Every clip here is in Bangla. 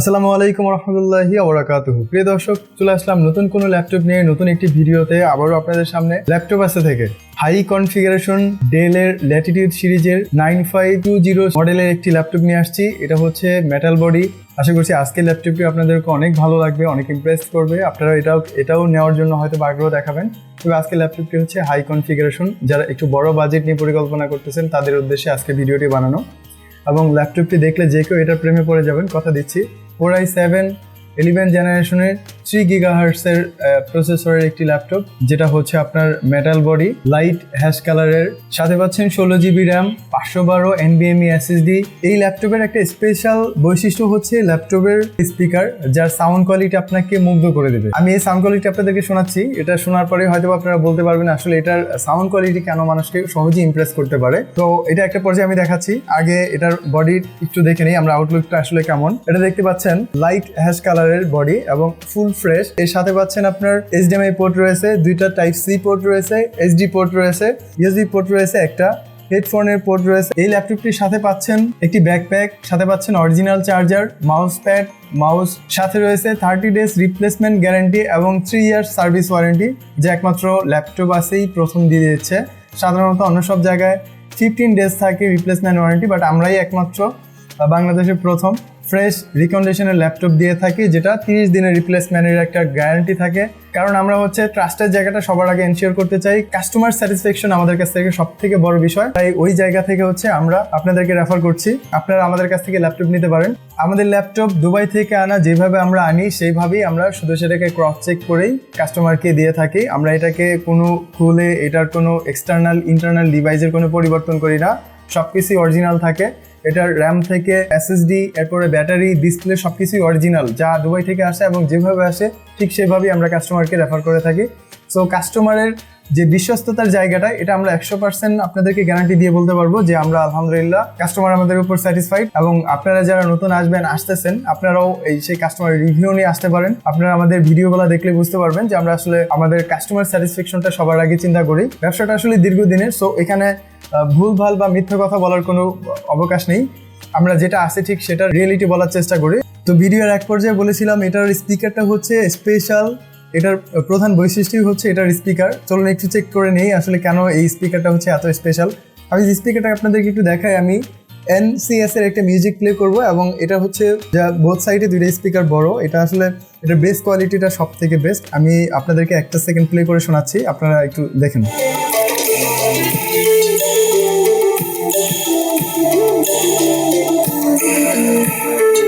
আসসালামু আলাইকুম রহমতুল্লাহি আবরাকাতুহু প্রিয় দর্শক, চলে আসলাম নতুন কোনো ল্যাপটপ নিয়ে নতুন একটি ভিডিওতে। আবারও আপনাদের সামনে ল্যাপটপ আছে থেকে। হাই কনফিগারেশন ডেলের ল্যাটিটিউড সিরিজের নাইন ফাইভ টু জিরো মডেলের একটি ল্যাপটপ নিয়ে আসছি। এটা হচ্ছে মেটাল বডি আশা করছি আজকের ল্যাপটপটি আপনাদেরকে অনেক ভালো লাগবে, অনেক ইমপ্রেস করবে। আপনারা এটাও এটাও নেওয়ার জন্য হয়তো আগ্রহ দেখাবেন। তবে আজকের ল্যাপটপটি হচ্ছে হাই কনফিগারেশন। যারা একটু বড় বাজেট নিয়ে পরিকল্পনা করতেছেন, তাদের উদ্দেশ্যে আজকে ভিডিওটি বানানো। এবং ল্যাপটপটি দেখলে যে কেউ এটার প্রেমে পড়ে যাবেন, কথা দিচ্ছি। ফোর আই সেভেন ইলেভেন জেনারেশনের থ্রি গিগাহার্টসের প্রসেসরের একটি ল্যাপটপ যেটা হচ্ছে আপনার মেটাল বডি লাইট হ্যাশ কালারের সাথে পাচ্ছেন ষোলো জিবি র্যাম পাঁচশো বারো এনবিএমই এসএসডি এই ল্যাপটপের একটা স্পেশাল বৈশিষ্ট্য হচ্ছে ল্যাপটপের স্পিকার যার সাউন্ড কোয়ালিটি আপনাকে মুগ্ধ করে দেবে। আমি এই সাউন্ড কোয়ালিটি আপনাদেরকে শোনাচ্ছি। এটা শোনার পরে হয়তো আপনারা বলতে পারবেন আসলে এটার সাউন্ড কোয়ালিটি কেন মানুষকে সহজেই ইমপ্রেস করতে পারে। তো এটা একটা পর্যায়ে আমি দেখাচ্ছি। আগে এটার বডি একটু দেখে নিই, আমরা আউটলুকটা আসলে কেমন। এটা দেখতে পাচ্ছেন লাইট হ্যাশ কালারের বডি এবং ফুল ফ্রেশ এর সাথে পাচ্ছেন আপনার এইচডিএমআই পোর্ট রয়েছে, দুইটা টাইপ সি পোর্ট রয়েছে এইচডি পোর্ট রয়েছে ইউএসবি পোর্ট রয়েছে একটা হেডফোনের পোর্ট রয়েছে। এই ল্যাপটপটির সাথে পাচ্ছেন একটি ব্যাকপ্যাক সাথে পাচ্ছেন original charger mouse pad mouse সাথে রয়েছে থার্টি ডেজ রিপ্লেসমেন্ট গ্যারান্টি এবং থ্রি ইয়ার্স সার্ভিস ওয়ারেন্টি যা একমাত্র ল্যাপটপ আসেই প্রথম দিয়ে দিচ্ছে। সাধারণত অন্য সব জায়গায় ফিফটিন ডেজ থাকে রিপ্লেসমেন্ট ওয়ারেন্টি বাট আমরাই একমাত্র বাংলাদেশের প্রথম। ফ্রেশ রিকন্ডিশনের ল্যাপটপ দিয়ে থাকি, যেটা তিরিশ দিনের রিপ্লেসমেন্টের একটা গ্যারান্টি থাকে। কারণ আমরা হচ্ছে ট্রাস্টের জায়গাটা সবার আগে এনশিওর করতে চাই। কাস্টমার স্যাটিসফ্যাকশন আমাদের কাছ থেকে সব থেকে বড় বিষয়। তাই ওই জায়গা থেকে হচ্ছে আমরা আপনাদেরকে রেফার করছি। আপনারা আমাদের কাছ থেকে ল্যাপটপ নিতে পারেন। আমাদের ল্যাপটপ দুবাই থেকে আনা, যেভাবে আমরা আনি, সেইভাবেই আমরা শুধু সেটাকে ক্রস চেক করেই কাস্টমারকে দিয়ে থাকি। আমরা এটাকে কোনো খুলে এটার কোনো এক্সটার্নাল ইন্টারনাল ডিভাইসের কোনো পরিবর্তন করি না। সব কিছুই অরিজিনাল থাকে। এটার র্যাম থেকে এসএসডি এরপরে ব্যাটারি ডিসপ্লে সব কিছুই অরিজিনাল যা দুবাই থেকে আসে এবং যেভাবে আসে, ঠিক সেভাবেই আমরা কাস্টমারকে রেফার করে থাকি। সো কাস্টমারের যে বিশ্বস্ততার জায়গাটা, এটা আমরা একশো পার্সেন্ট আপনাদেরকে গ্যারান্টি দিয়ে বলতে পারব যে আমরা আলহামদুলিল্লাহ কাস্টমার আমাদের উপর স্যাটিসফাইড এবং আপনারা যারা নতুন আসবেন, আসতেছেন, আপনারাও এই সেই কাস্টমার রিভিউ নিয়ে আসতে পারেন। আপনারা আমাদের ভিডিওগুলো দেখলে বুঝতে পারবেন যে আমরা আসলে আমাদের কাস্টমার স্যাটিসফ্যাকশনটা সবার আগে চিন্তা করি। ব্যবসাটা আসলে দীর্ঘদিনের। সো এখানে ভুল ভালো বা মিথ্যা কথা বলার কোনো অবকাশ নেই। আমরা যেটা আছে ঠিক সেটা রিয়েলিটি বলার চেষ্টা করি। তো ভিডিওর এক পর্যায়ে বলেছিলাম, এটার স্পিকারটা হচ্ছে স্পেশাল এটার প্রধান বৈশিষ্ট্যই হচ্ছে এটার স্পিকার চলুন একটু চেক করে নেই আসলে কেন এই স্পিকারটা হচ্ছে এত স্পেশাল আমি যে স্পিকারটা আপনাদেরকে একটু দেখাই, আমি এনসিএস এর একটা মিউজিক প্লে করব এবং এটা হচ্ছে যা বোথ সাইডে দুইটা স্পিকার বড়। এটা আসলে এটার বেস্ট কোয়ালিটিটা সব থেকে বেস্ট আমি আপনাদেরকে একটা সেকেন্ড প্লে করে শোনাচ্ছি, আপনারা একটু দেখেন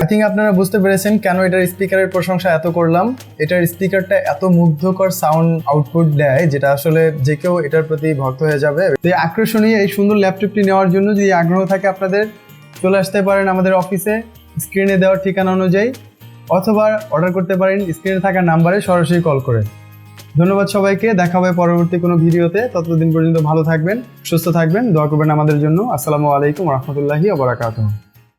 থিঙ্ক আপনারা বুঝতে পেরেছেন কেন এটার স্পিকারের প্রশংসা এত করলাম। এটার স্পিকারটা এত মুগ্ধকর সাউন্ড আউটপুট দেয়, যেটা আসলে যে কেউ এটার প্রতি ভক্ত হয়ে যাবে। তো আকর্ষণীয় এই সুন্দর ল্যাপটপটি নেওয়ার জন্য যদি আগ্রহ থাকে আপনাদের, চলে আসতে পারেন আমাদের অফিসে স্ক্রিনে দেওয়ার ঠিকানা অনুযায়ী, অথবা অর্ডার করতে পারেন স্ক্রিনে থাকা নাম্বারে সরাসরি কল করে। ধন্যবাদ সবাইকে, দেখা হবে পরবর্তী কোনো ভিডিওতে। ততদিন পর্যন্ত ভালো থাকবেন, সুস্থ থাকবেন, দোয়া করবেন আমাদের জন্য। আসসালামু আলাইকুম রহমতুল্লাহি আবরাকাতুহ